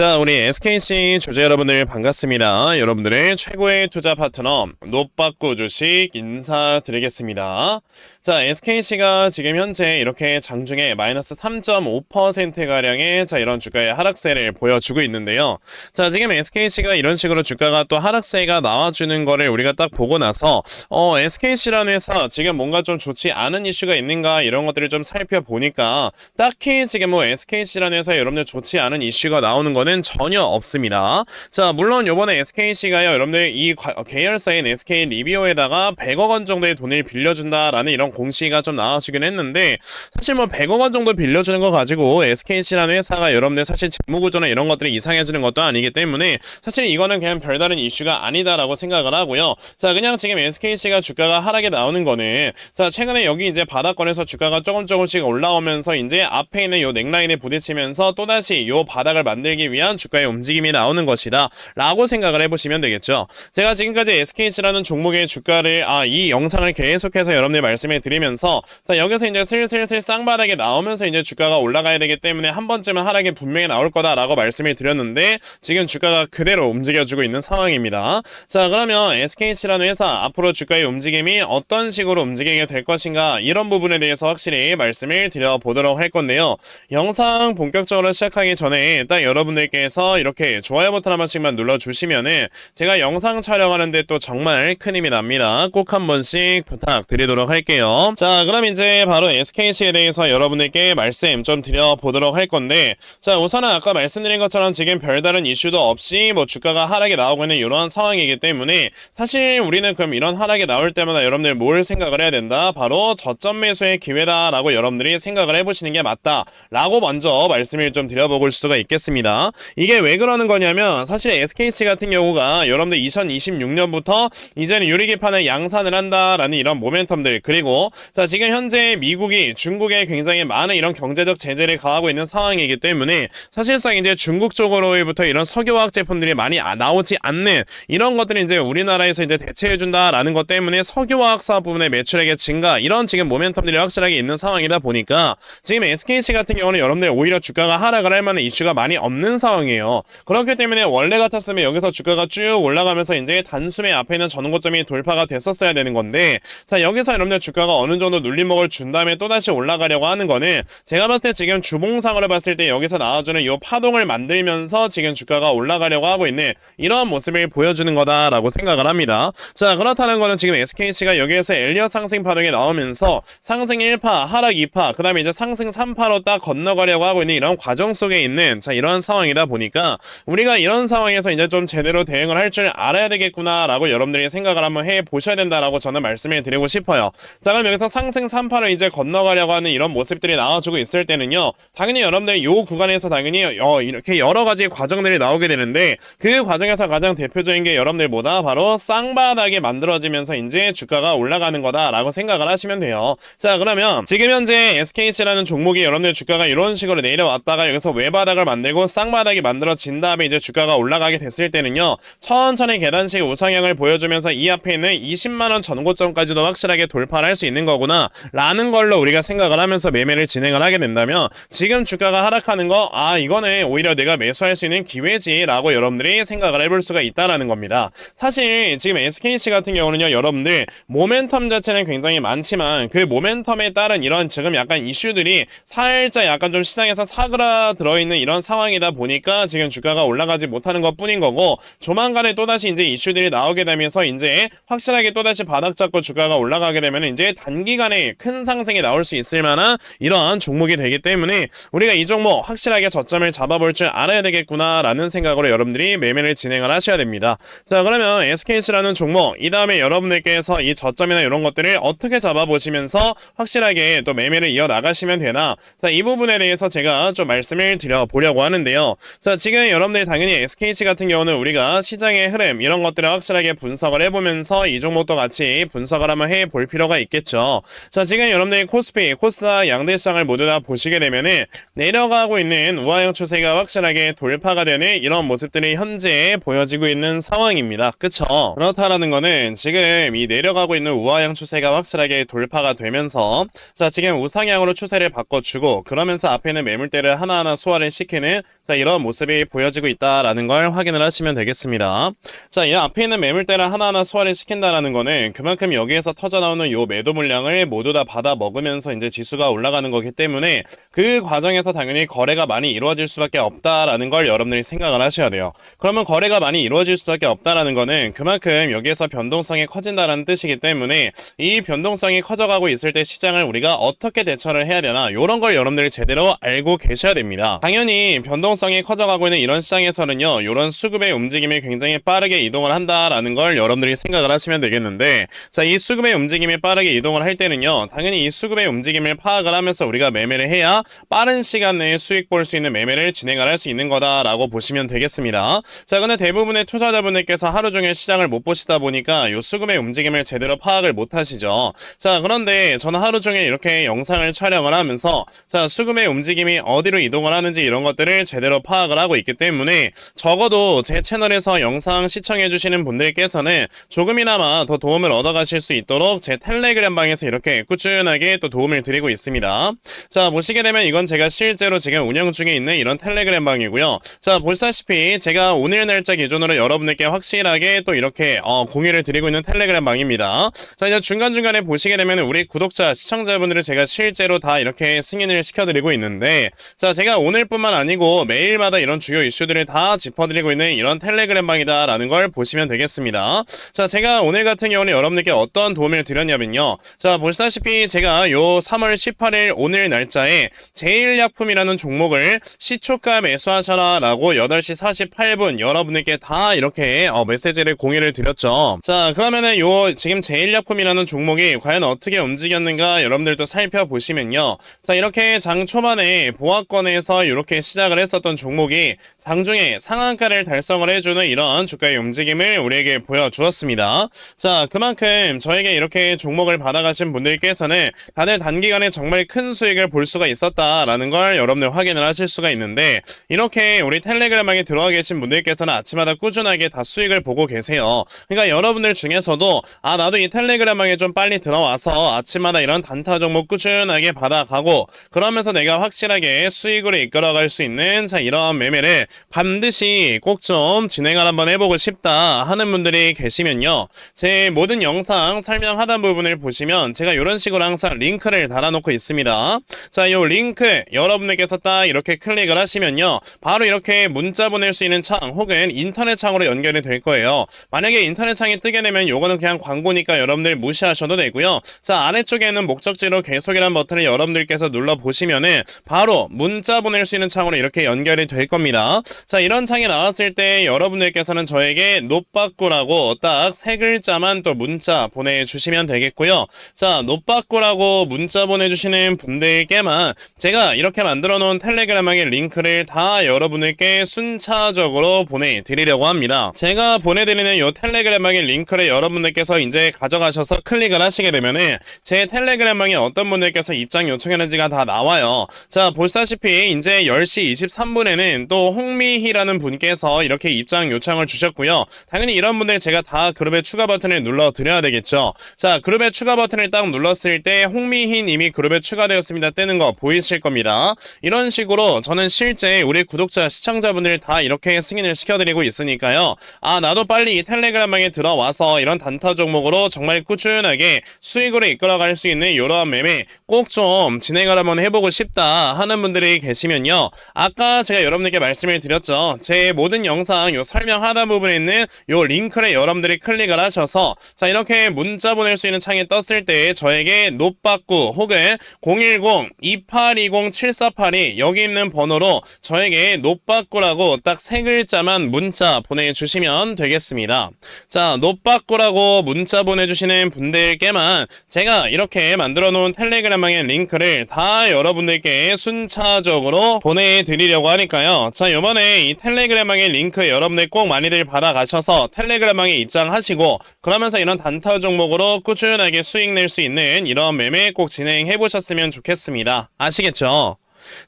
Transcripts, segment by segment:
자, 우리 SKC 주주 여러분들 반갑습니다. 여러분들의 최고의 투자 파트너 노빠꾸 주식 인사드리겠습니다. 자, SKC가 지금 현재 이렇게 장중에 마이너스 3.5%가량의 자, 이런 주가의 하락세를 보여주고 있는데요. 자, 지금 SKC가 이런 식으로 주가가 또 하락세가 나와주는 거를 우리가 딱 보고 나서 어, SKC라는 회사 지금 뭔가 좀 좋지 않은 이슈가 있는가 이런 것들을 좀 살펴보니까 딱히 지금 뭐 SKC라는 회사 여러분들 좋지 않은 이슈가 나오는 거는 전혀 없습니다. 자, 물론 요번에 SKC가요, 여러분들 이 과- 계열사인 SK 리비오에다가 100억 원 정도의 돈을 빌려준다라는 이런 공시가 좀 나와주긴 했는데 사실 뭐 100억 원 정도 빌려주는 거 가지고 SKC라는 회사가 여러분들 사실 재무구조나 이런 것들이 이상해지는 것도 아니기 때문에 사실 이거는 그냥 별다른 이슈가 아니다라고 생각을 하고요. 자, 그냥 지금 SKC가 주가가 하락에 나오는 거는 자, 최근에 여기 이제 바닥권에서 주가가 조금 조금씩 올라오면서 이제 앞에 있는 요 넥라인에 부딪히면서 또다시 요 바닥을 만들기 위한 주가의 움직임이 나오는 것이다 라고 생각을 해보시면 되겠죠. 제가 지금까지 SKC라는 종목의 주가를 아, 이 영상을 계속해서 여러분들 말씀해 드리면서 자, 여기서 이제 슬슬슬 쌍바닥에 나오면서 이제 주가가 올라가야 되기 때문에 한 번쯤은 하락이 분명히 나올 거다라고 말씀을 드렸는데 지금 주가가 그대로 움직여주고 있는 상황입니다. 자, 그러면 SKC라는 회사 앞으로 주가의 움직임이 어떤 식으로 움직이게 될 것인가 이런 부분에 대해서 확실히 말씀을 드려보도록 할 건데요. 영상 본격적으로 시작하기 전에 딱 여러분들 께서 이렇게 좋아요 버튼 한 번씩만 눌러주시면은 제가 영상 촬영하는데 또 정말 큰 힘이 납니다. 꼭 한 번씩 부탁드리도록 할게요. 자, 그럼 이제 바로 SKC에 대해서 여러분들께 말씀 좀 드려보도록 할 건데 자, 우선은 아까 말씀드린 것처럼 지금 별다른 이슈도 없이 뭐 주가가 하락에 나오고 있는 이런 상황이기 때문에 사실 우리는 그럼 이런 하락이 나올 때마다 여러분들 뭘 생각을 해야 된다? 바로 저점 매수의 기회다라고 여러분들이 생각을 해보시는 게 맞다라고 먼저 말씀을 좀 드려볼 수가 있겠습니다. 이게 왜 그러는 거냐면 사실 SKC 같은 경우가 여러분들 2026년부터 이제는 유리기판을 양산을 한다라는 이런 모멘텀들 그리고 자 지금 현재 미국이 중국에 굉장히 많은 이런 경제적 제재를 가하고 있는 상황이기 때문에 사실상 이제 중국 쪽으로부터 이런 석유화학 제품들이 많이 아- 나오지 않는 이런 것들이 이제 우리나라에서 이제 대체해준다라는 것 때문에 석유화학사 부분의 매출액의 증가 이런 지금 모멘텀들이 확실하게 있는 상황이다 보니까 지금 SKC 같은 경우는 여러분들 오히려 주가가 하락을 할 만한 이슈가 많이 없는 상황이에요. 그렇기 때문에 원래 같았으면 여기서 주가가 쭉 올라가면서 이제 단숨에 앞에 있는 전고점이 돌파가 됐었어야 되는 건데 자 여기서 여러분들 주가가 어느 정도 눌림목을 준 다음에 또다시 올라가려고 하는 거는 제가 봤을 때 지금 주봉상으로 봤을 때 여기서 나와주는 이 파동을 만들면서 지금 주가가 올라가려고 하고 있는 이런 모습을 보여주는 거다라고 생각을 합니다. 자 그렇다는 거는 지금 SKC가 여기에서 엘리엇 상승 파동이 나오면서 상승 1파, 하락 2파, 그 다음에 이제 상승 3파로 딱 건너가려고 하고 있는 이런 과정 속에 있는 자 이런 상황이 다 보니까 우리가 이런 상황에서 이제 좀 제대로 대응을 할 줄 알아야 되겠구나라고 여러분들이 생각을 한번 해 보셔야 된다라고 저는 말씀을 드리고 싶어요. 자 그럼 여기서 상승 3파를 이제 건너가려고 하는 이런 모습들이 나와주고 있을 때는요, 당연히 여러분들 요 구간에서 당연히 어, 이렇게 여러 가지 과정들이 나오게 되는데 그 과정에서 가장 대표적인 게 여러분들 뭐다 바로 쌍바닥이 만들어지면서 이제 주가가 올라가는 거다라고 생각을 하시면 돼요. 자 그러면 지금 현재 SKC라는 종목이 여러분들 주가가 이런 식으로 내려왔다가 여기서 외바닥을 만들고 쌍바닥 이 만들어진 다음에 이제 주가가 올라가게 됐을 때는요 천천히 계단식 우상향을 보여주면서 이 앞에 있는 20만원 전고점까지도 확실하게 돌파를 할 수 있는 거구나 라는 걸로 우리가 생각을 하면서 매매를 진행을 하게 된다면 지금 주가가 하락하는 거 아 이거는 오히려 내가 매수할 수 있는 기회지 라고 여러분들이 생각을 해볼 수가 있다라는 겁니다. 사실 지금 SKC 같은 경우는요 여러분들 모멘텀 자체는 굉장히 많지만 그 모멘텀에 따른 이런 지금 약간 이슈들이 살짝 약간 좀 시장에서 사그라 들어있는 이런 상황이다 보니 까 지금 주가가 올라가지 못하는 것 뿐인 거고 조만간에 또다시 이제 이슈들이 나오게 되면서 이제 확실하게 또다시 바닥 잡고 주가가 올라가게 되면 이제 단기간에 큰 상승이 나올 수 있을 만한 이러한 종목이 되기 때문에 우리가 이 종목 확실하게 저점을 잡아볼 줄 알아야 되겠구나라는 생각으로 여러분들이 매매를 진행을 하셔야 됩니다. 자 그러면 SKC라는 종목 이 다음에 여러분들께서 이 저점이나 이런 것들을 어떻게 잡아보시면서 확실하게 또 매매를 이어 나가시면 되나 자 이 부분에 대해서 제가 좀 말씀을 드려보려고 하는데요. 자 지금 여러분들 당연히 SKC 같은 경우는 우리가 시장의 흐름 이런 것들을 확실하게 분석을 해보면서 이 종목도 같이 분석을 한번 해볼 필요가 있겠죠. 자 지금 여러분들이 코스피, 코스닥 양대 시장을 모두 다 보시게 되면은 내려가고 있는 우하형 추세가 확실하게 돌파가 되는 이런 모습들이 현재 보여지고 있는 상황입니다. 그쵸? 그렇다라는 거는 지금 이 내려가고 있는 우하형 추세가 확실하게 돌파가 되면서 자 지금 우상향으로 추세를 바꿔주고 그러면서 앞에 있는 매물대를 하나하나 소화를 시키는 자 이런 이런 모습이 보여지고 있다라는 걸 확인을 하시면 되겠습니다. 자, 이 앞에 있는 매물대를 하나하나 소화를 시킨다라는 거는 그만큼 여기에서 터져 나오는 요 매도 물량을 모두 다 받아 먹으면서 이제 지수가 올라가는 거기 때문에 그 과정에서 당연히 거래가 많이 이루어질 수밖에 없다라는 걸 여러분들이 생각을 하셔야 돼요. 그러면 거래가 많이 이루어질 수밖에 없다라는 거는 그만큼 여기에서 변동성이 커진다라는 뜻이기 때문에 이 변동성이 커져가고 있을 때 시장을 우리가 어떻게 대처를 해야 되나 이런 걸 여러분들이 제대로 알고 계셔야 됩니다. 당연히 변동성 이 커져가고 있는 이런 시장에서는요, 이런 수급의 움직임이 굉장히 빠르게 이동을 한다라는 걸 여러분들이 생각을 하시면 되겠는데, 자, 이 수급의 움직임이 빠르게 이동을 할 때는요, 당연히 이 수급의 움직임을 파악을 하면서 우리가 매매를 해야 빠른 시간 내에 수익 볼 수 있는 매매를 진행을 할 수 있는 거다라고 보시면 되겠습니다. 자, 근데 대부분의 투자자분들께서 하루 종일 시장을 못 보시다 보니까 이 수급의 움직임을 제대로 파악을 못 하시죠. 자, 그런데 저는 하루 종일 이렇게 영상을 촬영을 하면서 자, 수급의 움직임이 어디로 이동을 하는지 이런 것들을 제대로 파악을 하고 있기 때문에 적어도 제 채널에서 영상 시청해 주시는 분들께서는 조금이나마 더 도움을 얻어 가실 수 있도록 제 텔레그램 방에서 이렇게 꾸준하게 또 도움을 드리고 있습니다. 자, 보시게 되면 이건 제가 실제로 지금 운영 중에 있는 이런 텔레그램 방이고요. 자, 보시다시피 제가 오늘 날짜 기준으로 여러분들께 확실하게 또 이렇게 어, 공유를 드리고 있는 텔레그램 방입니다. 자, 이제 중간중간에 보시게 되면 우리 구독자, 시청자분들을 제가 실제로 다 이렇게 승인을 시켜드리고 있는데, 자, 제가 오늘뿐만 아니고 매일 마다 이런 주요 이슈들을 다 짚어드리고 있는 이런 텔레그램 방이다 라는 걸 보시면 되겠습니다. 자, 제가 오늘 같은 경우는 여러분들께 어떤 도움을 드렸냐면요. 자, 보시다시피 제가 요 3월 18일 오늘 날짜에 제일약품이라는 종목을 시초가 매수하셔라 라고 8시 48분 여러분들께 다 이렇게 어, 메시지를 공유를 드렸죠. 자, 그러면은 요 지금 제일약품이라는 종목이 과연 어떻게 움직였는가 여러분들도 살펴보시면요. 자, 이렇게 장 초반에 보합권에서 이렇게 시작을 했었던 종목이 장중에 상한가를 달성을 해주는 이런 주가의 움직임을 우리에게 보여주었습니다. 자, 그만큼 저에게 이렇게 종목을 받아가신 분들께서는 다들 단기간에 정말 큰 수익을 볼 수가 있었다라는 걸 여러분들 확인을 하실 수가 있는데 이렇게 우리 텔레그램방에 들어와 계신 분들께서는 아침마다 꾸준하게 다 수익을 보고 계세요. 그러니까 여러분들 중에서도 아 나도 이 텔레그램방에 좀 빨리 들어와서 아침마다 이런 단타 종목 꾸준하게 받아가고 그러면서 내가 확실하게 수익으로 이끌어갈 수 있는 자 이런 매매를 반드시 꼭 좀 진행을 한번 해보고 싶다 하는 분들이 계시면요. 제 모든 영상 설명 하단 부분을 보시면 제가 이런 식으로 항상 링크를 달아놓고 있습니다. 자, 이 링크 여러분들께서 딱 이렇게 클릭을 하시면요. 바로 이렇게 문자 보낼 수 있는 창 혹은 인터넷 창으로 연결이 될 거예요. 만약에 인터넷 창이 뜨게 되면 요거는 그냥 광고니까 여러분들 무시하셔도 되고요. 자, 아래쪽에는 목적지로 계속이라는 버튼을 여러분들께서 눌러 보시면은 바로 문자 보낼 수 있는 창으로 이렇게 연결이 될 겁니다. 자, 이런 창이 나왔을 때 여러분들께서는 저에게 노빠꾸라고 딱 세 글자만 또 문자 보내주시면 되겠고요. 자, 노빠꾸라고 문자 보내주시는 분들께만 제가 이렇게 만들어 놓은 텔레그램의 링크를 다 여러분들께 순차적으로 보내드리려고 합니다. 제가 보내드리는 이 텔레그램의 링크를 여러분들께서 이제 가져가셔서 클릭을 하시게 되면은 제 텔레그램방에 어떤 분들께서 입장 요청했는지가 다 나와요. 자, 보시다시피 이제 10시 23분 에는 또 홍미희라는 분께서 이렇게 입장 요청을 주셨고요. 당연히 이런 분들 제가 다 그룹의 추가 버튼을 눌러 드려야 되겠죠. 자, 그룹의 추가 버튼을 딱 눌렀을 때 홍미희 님이 그룹에 추가되었습니다 뜨는 거 보이실 겁니다. 이런 식으로 저는 실제 우리 구독자 시청자분들 다 이렇게 승인을 시켜드리고 있으니까요. 아, 나도 빨리 이 텔레그램방에 들어와서 이런 단타 종목으로 정말 꾸준하게 수익으로 이끌어갈 수 있는 이러한 매매 꼭 좀 진행을 한번 해보고 싶다 하는 분들이 계시면요. 아까 제가 여러분들께 말씀을 드렸죠. 제 모든 영상 요 설명 하단 부분에 있는 요 링크를 여러분들이 클릭을 하셔서 자 이렇게 문자 보낼 수 있는 창이 떴을 때 저에게 노빠꾸 혹은 010-2820-7482 여기 있는 번호로 저에게 노빠꾸라고 딱 세 글자만 문자 보내주시면 되겠습니다. 자 노빠꾸라고 문자 보내주시는 분들께만 제가 이렇게 만들어 놓은 텔레그램방의 링크를 다 여러분들께 순차적으로 보내드리려고 하 니까요. 자, 요번에 이 텔레그램방의 링크 여러분들 꼭 많이들 받아가셔서 텔레그램방에 입장하시고 그러면서 이런 단타 종목으로 꾸준하게 수익 낼 수 있는 이런 매매 꼭 진행해 보셨으면 좋겠습니다. 아시겠죠?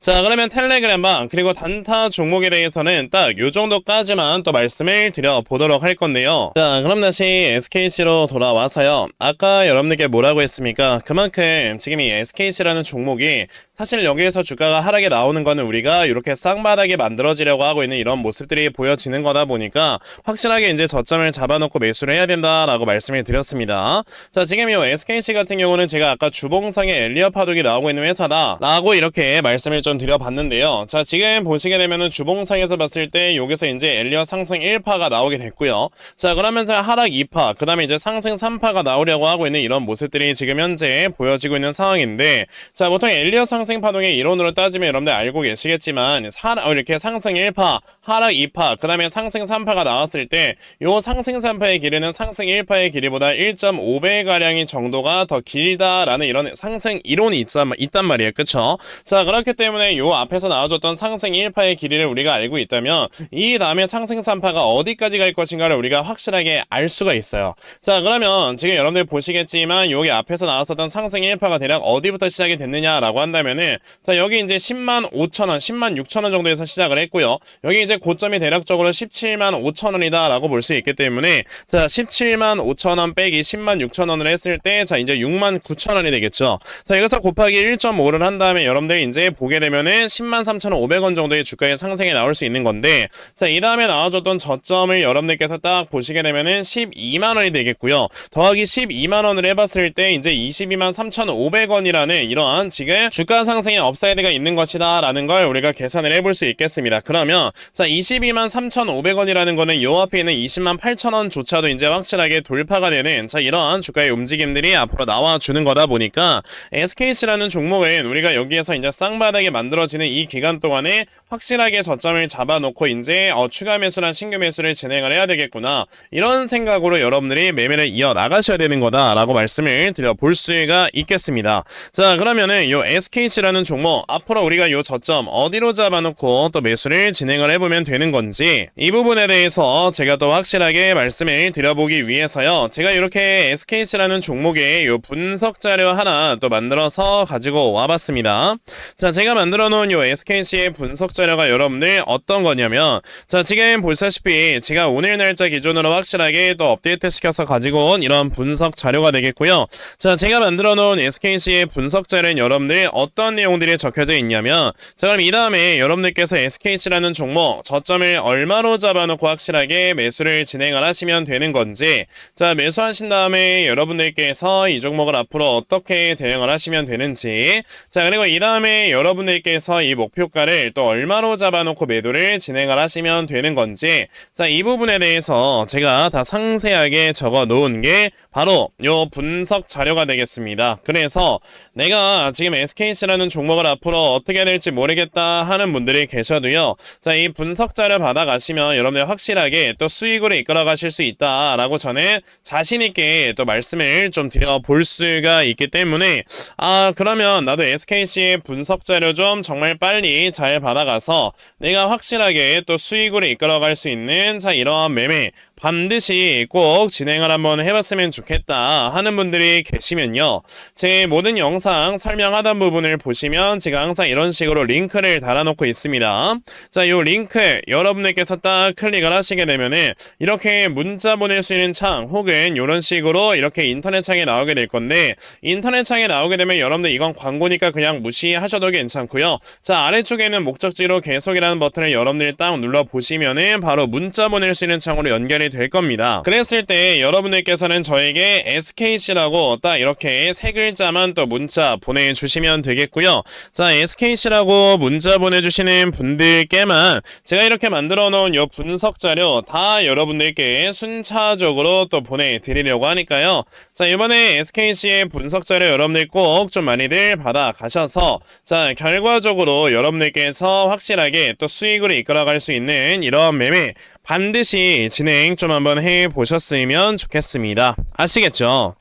자, 그러면 텔레그램방 그리고 단타 종목에 대해서는 딱 요 정도까지만 또 말씀을 드려보도록 할 건데요. 자, 그럼 다시 SKC로 돌아와서요. 아까 여러분들께 뭐라고 했습니까? 그만큼 지금 이 SKC라는 종목이 사실 여기에서 주가가 하락에 나오는 거는 우리가 이렇게 쌍바닥에 만들어지려고 하고 있는 이런 모습들이 보여지는 거다 보니까 확실하게 이제 저점을 잡아놓고 매수를 해야 된다라고 말씀을 드렸습니다. 자, 지금 이 SKC 같은 경우는 제가 아까 주봉상에 엘리어 파동이 나오고 있는 회사다라고 이렇게 말씀 을 좀 드려봤는데요. 자, 지금 보시게 되면은 주봉상에서 봤을 때 여기서 이제 엘리어 상승 1파가 나오게 됐고요. 자, 그러면서 하락 2파, 그 다음에 이제 상승 3파가 나오려고 하고 있는 이런 모습들이 지금 현재 보여지고 있는 상황인데, 자, 보통 엘리어 상승 파동의 이론으로 따지면 여러분들 알고 계시겠지만, 사, 어, 이렇게 상승 1파, 하락 2파, 그 다음에 상승 3파가 나왔을 때, 요 상승 3파의 길이는 상승 1파의 길이보다 1.5배가량이 정도가 더 길다라는 이런 상승 이론이 있단, 말이에요. 그쵸? 자, 그렇 기 때문에 요 앞에서 나와줬던 상승 1파의 길이를 우리가 알고 있다면, 이 다음에 상승 3파가 어디까지 갈 것인가를 우리가 확실하게 알 수가 있어요. 자, 그러면 지금 여러분들 보시겠지만, 여기 앞에서 나왔었던 상승 1파가 대략 어디부터 시작이 됐느냐라고 한다면은, 자, 여기 이제 10만 5천원, 10만 6천원 정도에서 시작을 했고요. 여기 이제 고점이 대략적으로 17만 5천원이다 라고 볼 수 있기 때문에, 자, 17만 5천원 빼기 10만 6천원을 했을 때, 자, 이제 6만 9천원이 되겠죠. 자, 여기서 곱하기 1.5를 한 다음에 여러분들 이제 보게 되면은 10만 3,500원 정도의 주가의 상승이 나올 수 있는 건데, 자, 이 다음에 나와줬던 저점을 여러분들께서 딱 보시게 되면은 12만 원이 되겠고요. 더하기 12만 원을 해봤을 때 이제 22만 3,500원이라는 이러한 지금 주가 상승의 업사이드가 있는 것이다라는 걸 우리가 계산을 해볼 수 있겠습니다. 그러면 자 22만 3,500원이라는 거는 요 앞에 있는 20만 8천원조차도 이제 확실하게 돌파가 되는 자 이러한 주가의 움직임들이 앞으로 나와주는 거다 보니까 SKC라는 종목은 우리가 여기에서 이제 쌍바 닥에 만들어지는 이 기간 동안에 확실하게 저점을 잡아놓고 이제 어, 추가 매수나 신규 매수를 진행을 해야 되겠구나 이런 생각으로 여러분들이 매매를 이어 나가셔야 되는 거다라고 말씀을 드려 볼 수가 있겠습니다. 자 그러면은 요 SKC라는 종목 앞으로 우리가 요 저점 어디로 잡아놓고 또 매수를 진행을 해보면 되는 건지 이 부분에 대해서 제가 또 확실하게 말씀을 드려보기 위해서요 제가 이렇게 SKC라는 종목의 요 분석 자료 하나 또 만들어서 가지고 와봤습니다. 자 제가 만들어 놓은 요 SKC의 분석 자료가 여러분들 어떤 거냐면 자 지금 보시다시피 제가 오늘 날짜 기준으로 확실하게 또 업데이트 시켜서 가지고 온 이런 분석 자료가 되겠고요. 자 제가 만들어 놓은 SKC의 분석 자료는 여러분들 어떤 내용들이 적혀져 있냐면 자 그럼 이 다음에 여러분들께서 SKC라는 종목 저점을 얼마로 잡아놓고 확실하게 매수를 진행을 하시면 되는 건지 자 매수하신 다음에 여러분들께서 이 종목을 앞으로 어떻게 대응을 하시면 되는지 자 그리고 이 다음에 여러분 들께서 이 목표가를 또 얼마로 잡아놓고 매도를 진행을 하시면 되는 건지 자 이 부분에 대해서 제가 다 상세하게 적어 놓은 게 바로 요 분석 자료가 되겠습니다. 그래서 내가 지금 SKC라는 종목을 앞으로 어떻게 될지 모르겠다 하는 분들이 계셔도요. 자, 이 분석 자료 받아가시면 여러분들 확실하게 또 수익으로 이끌어 가실 수 있다라고 저는 자신 있게 또 말씀을 좀 드려 볼 수가 있기 때문에 아, 그러면 나도 SKC의 분석 자료 좀 정말 빨리 잘 받아가서 내가 확실하게 또 수익으로 이끌어 갈 수 있는 자, 이러한 매매 반드시 꼭 진행을 한번 해봤으면 좋겠다 하는 분들이 계시면요. 제 모든 영상 설명 하단 부분을 보시면 제가 항상 이런 식으로 링크를 달아놓고 있습니다. 자, 이 링크 여러분들께서 딱 클릭을 하시게 되면은 이렇게 문자 보낼 수 있는 창 혹은 이런 식으로 이렇게 인터넷 창에 나오게 될 건데 인터넷 창에 나오게 되면 여러분들 이건 광고니까 그냥 무시하셔도 괜찮고요. 자, 아래쪽에는 목적지로 계속이라는 버튼을 여러분들이 딱 눌러 보시면은 바로 문자 보낼 수 있는 창으로 연결이 될 겁니다. 그랬을 때 여러분들께서는 저에게 SKC라고 딱 이렇게 세 글자만 또 문자 보내주시면 되겠고요. 자, SKC라고 문자 보내주시는 분들께만 제가 이렇게 만들어 놓은 요 분석 자료 다 여러분들께 순차적으로 또 보내드리려고 하니까요. 자, 이번에 SKC의 분석 자료 여러분들 꼭 좀 많이들 받아 가셔서 자, 결과적으로 여러분들께서 확실하게 또 수익으로 이끌어갈 수 있는 이런 매매 반드시 진행 좀 한번 해 보셨으면 좋겠습니다. 아시겠죠?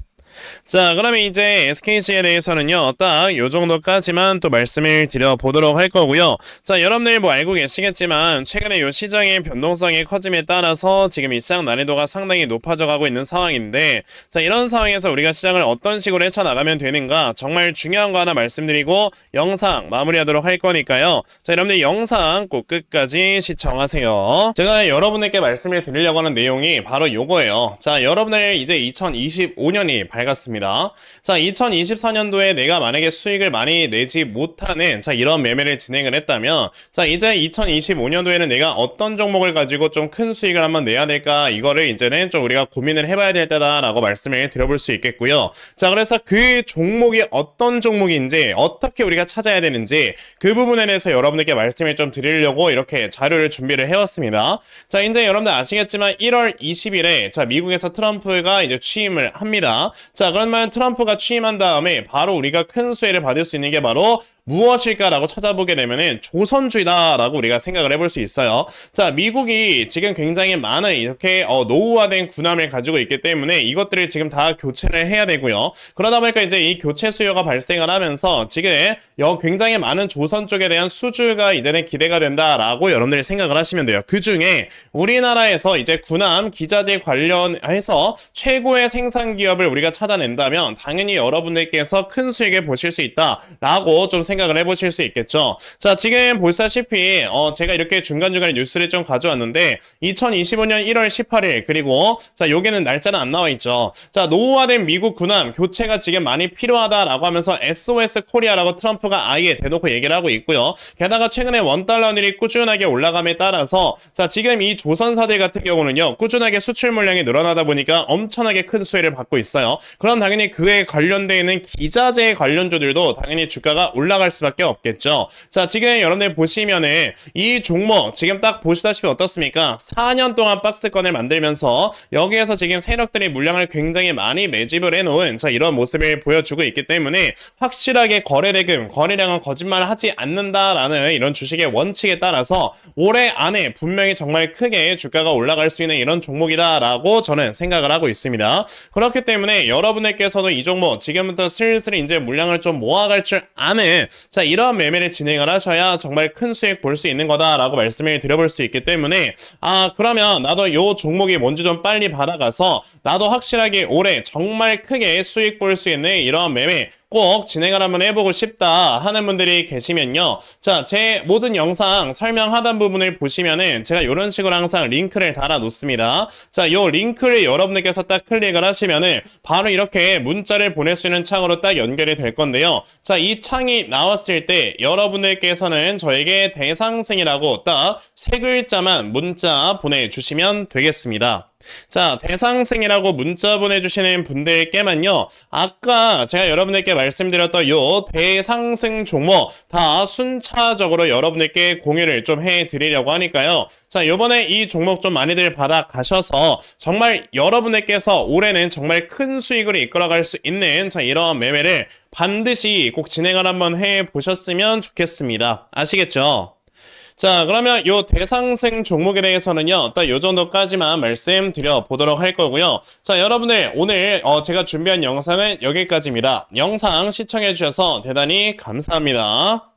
자, 그러면 이제 SKC에 대해서는요, 딱 요 정도까지만 또 말씀을 드려보도록 할 거고요. 자, 여러분들 뭐 알고 계시겠지만, 최근에 요 시장의 변동성이 커짐에 따라서 지금 이 시장 난이도가 상당히 높아져 가고 있는 상황인데, 자, 이런 상황에서 우리가 시장을 어떤 식으로 헤쳐나가면 되는가, 정말 중요한 거 하나 말씀드리고, 영상 마무리하도록 할 거니까요. 자, 여러분들 영상 꼭 끝까지 시청하세요. 제가 여러분들께 말씀을 드리려고 하는 내용이 바로 요거예요. 자, 여러분들 이제 2025년이 밝 았습니다. 자, 2024년도에 내가 만약에 수익을 많이 내지 못하는 자, 이런 매매를 진행을 했다면 자, 이제 2025년도에는 내가 어떤 종목을 가지고 좀 큰 수익을 한번 내야 될까 이거를 이제는 좀 우리가 고민을 해봐야 될 때다라고 말씀을 드려볼 수 있겠고요. 자, 그래서 그 종목이 어떤 종목인지 어떻게 우리가 찾아야 되는지 그 부분에 대해서 여러분들께 말씀을 좀 드리려고 이렇게 자료를 준비를 해왔습니다. 자, 이제 여러분들 아시겠지만 1월 20일에 자, 미국에서 트럼프가 이제 취임을 합니다. 자, 그러면 트럼프가 취임한 다음에 바로 우리가 큰 수혜를 받을 수 있는 게 바로 무엇일까라고 찾아보게 되면은 조선주의다라고 우리가 생각을 해볼 수 있어요. 자, 미국이 지금 굉장히 많은 이렇게 어, 노후화된 군함을 가지고 있기 때문에 이것들을 지금 다 교체를 해야 되고요. 그러다 보니까 이제 이 교체 수요가 발생을 하면서 지금 여 굉장히 많은 조선 쪽에 대한 수주가 이제는 기대가 된다라고 여러분들이 생각을 하시면 돼요. 그 중에 우리나라에서 이제 군함 기자재 관련해서 최고의 생산 기업을 우리가 찾아낸다면 당연히 여러분들께서 큰 수익을 보실 수 있다라고 좀 생각을 해보실 수 있겠죠. 자, 지금 보시다시피 어, 제가 이렇게 중간중간에 뉴스를 좀 가져왔는데 2025년 1월 18일 그리고 자, 요게는 날짜는 안 나와 있죠. 자, 노후화된 미국 군함 교체가 지금 많이 필요하다라고 하면서 SOS 코리아라고 트럼프가 아예 대놓고 얘기를 하고 있고요. 게다가 최근에 원달러율이 꾸준하게 올라감에 따라서 자, 지금 이 조선사들 같은 경우는요. 꾸준하게 수출 물량이 늘어나다 보니까 엄청나게 큰 수혜를 받고 있어요. 그럼 당연히 그에 관련되어 있는 기자재 관련주들도 당연히 주가가 올라 갈 수밖에 없겠죠. 자, 지금 여러분들 보시면은 이 종목 지금 딱 보시다시피 어떻습니까? 4년 동안 박스권을 만들면서 여기에서 지금 세력들이 물량을 굉장히 많이 매집을 해놓은 자 이런 모습을 보여주고 있기 때문에 확실하게 거래대금, 거래량은 거짓말을 하지 않는다라는 이런 주식의 원칙에 따라서 올해 안에 분명히 정말 크게 주가가 올라갈 수 있는 이런 종목이다라고 저는 생각을 하고 있습니다. 그렇기 때문에 여러분들께서도 이 종목 지금부터 슬슬 이제 물량을 좀 모아갈 줄 아는 자 이런 매매를 진행을 하셔야 정말 큰 수익 볼 수 있는 거다라고 말씀을 드려볼 수 있기 때문에 아 그러면 나도 요 종목이 뭔지 좀 빨리 받아가서 나도 확실하게 올해 정말 크게 수익 볼 수 있는 이런 매매 꼭 진행을 한번 해보고 싶다 하는 분들이 계시면요. 자, 제 모든 영상 설명 하단 부분을 보시면은 제가 이런 식으로 항상 링크를 달아 놓습니다. 자, 요 링크를 여러분들께서 딱 클릭을 하시면은 바로 이렇게 문자를 보낼 수 있는 창으로 딱 연결이 될 건데요. 자, 이 창이 나왔을 때 여러분들께서는 저에게 대상생이라고 딱 세 글자만 문자 보내주시면 되겠습니다. 자, 대상생이라고 문자 보내주시는 분들께만요, 아까 제가 여러분들께 말씀드렸던 요 대상생 종목 다 순차적으로 여러분들께 공유를 좀 해드리려고 하니까요. 자, 요번에 이 종목 좀 많이들 받아 가셔서 정말 여러분들께서 올해는 정말 큰 수익을 이끌어갈 수 있는 자, 이러한 매매를 반드시 꼭 진행을 한번 해 보셨으면 좋겠습니다. 아시겠죠? 자, 그러면 요 대상생 종목에 대해서는요, 딱 요 정도까지만 말씀드려 보도록 할 거고요. 자, 여러분들 오늘 어, 제가 준비한 영상은 여기까지입니다. 영상 시청해 주셔서 대단히 감사합니다.